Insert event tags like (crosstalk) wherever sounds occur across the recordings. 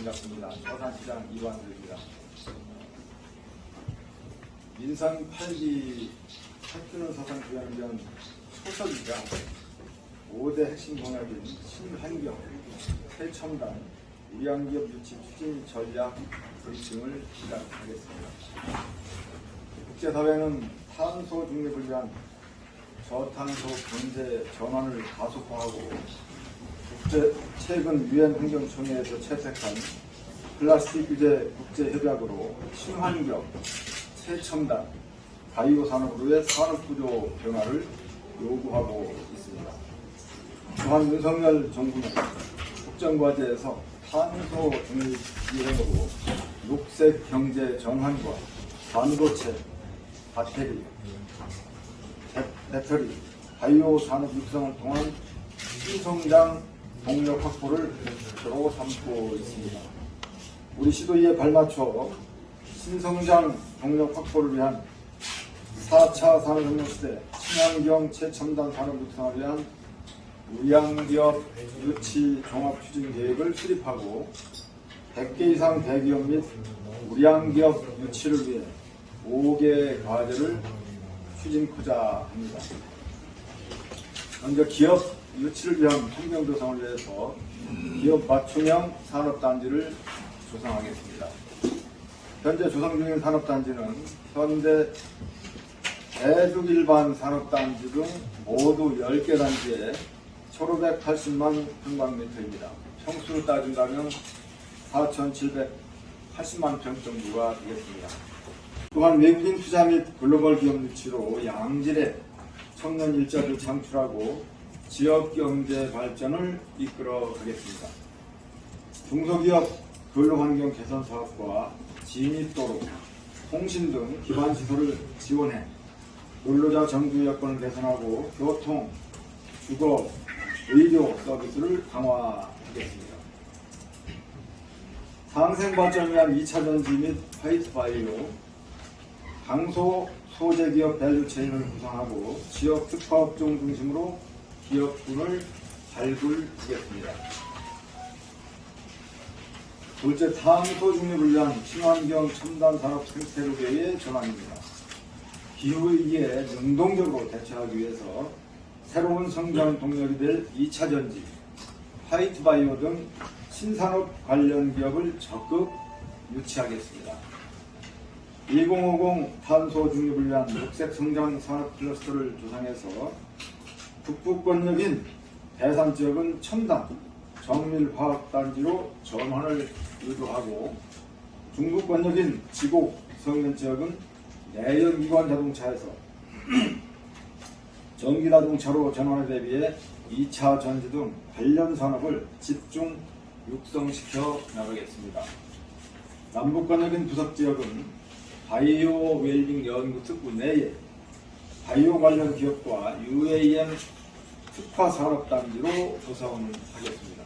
반갑습니다. 서산시장 이완들입니다. 민선 8기 학교는 서산 교양전 소설이자 5대 핵심 공약인 신환경, 최첨단, 우량기업 유치 추진 전략 브리핑을 시작하겠습니다. 국제사회는 탄소 중립을 위한 저탄소 경제 전환을 가속화하고 최근 유엔 환경총회에서 채택한 플라스틱 규제 국제 협약으로 친환경, 최첨단, 바이오 산업으로의 산업 구조 변화를 요구하고 있습니다. 또한 윤석열 정부는 국정과제에서 탄소 중립 이행으로 녹색 경제 전환과 반도체, 배터리, 배- 배터리, 바이오 산업 육성을 통한 신성장 동력 확보를 목표로 삼고 있습니다. 우리 시도에 발맞춰 신성장 동력 확보를 위한 4차 산업혁명 시대 친환경 최첨단 산업 육성을 위한 우량기업 유치 종합 추진 계획을 수립하고 100개 이상 대기업 및 우량기업 유치를 위해 5개 과제를 추진코자 합니다. 먼저 기업 유치를 위한 환경 조성을 위해서 기업 맞춤형 산업단지를 조성하겠습니다. 현재 조성 중인 산업단지는 현대 대륙 일반 산업단지 등 모두 10개 단지에 1580만 평방미터입니다. 평수로 따진다면 4780만 평 정도가 되겠습니다. 또한 외국인 투자 및 글로벌 기업 유치로 양질의 청년 일자리를 창출하고 지역 경제 발전을 이끌어 가겠습니다. 중소기업 근로환경 개선 사업과 진입도로, 통신 등 기반 시설을 지원해 근로자 정규 여건을 개선하고 교통, 주거, 의료 서비스를 강화하겠습니다. 상생 발전을 위한 2차 전지 및 화이트 바이오, 강소 소재 기업 밸류 체인을 구성하고 지역 특화업종 중심으로 기업군을 발굴하겠습니다. 둘째, 탄소 위한 친환경 첨단 산업 생태계의 전환입니다. 기후위기에 능동적으로 대처하기 위해서 새로운 성장 동력이 될 2차 전지, 화이트 바이오 등 신산업 관련 기업을 적극 유치하겠습니다. 2050 탄소 위한 녹색 성장 산업 클러스터를 조성해서 북부 권역인 대산 지역은 첨단 정밀 화학 단지로 전환을 유도하고 중부 권역인 지곡 성면 지역은 내연 기관 자동차에서 (clears throat) 전기 자동차로 전환에 대비해 2차 전지 등 관련 산업을 집중 육성시켜 나가겠습니다. 남북 권역인 부석 지역은 바이오 웰빙 연구 특구 내에 바이오 관련 기업과 UAM 특화 산업 단지로 조성하겠습니다.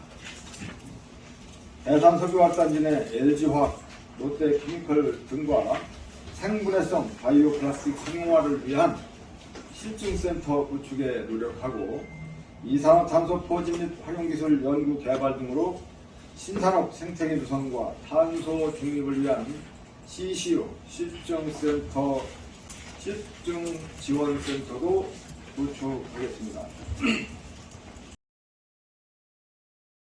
대산 석유화학단지 내 LG화학, 롯데케미컬 등과 생분해성 바이오 플라스틱 상용화를 위한 실증센터 구축에 노력하고 이산화탄소 포집 및 활용기술 연구 개발 등으로 신산업 생태계 조성과 탄소 중립을 위한 CCO 실증센터 실증 지원센터도 구축하겠습니다. (clears throat)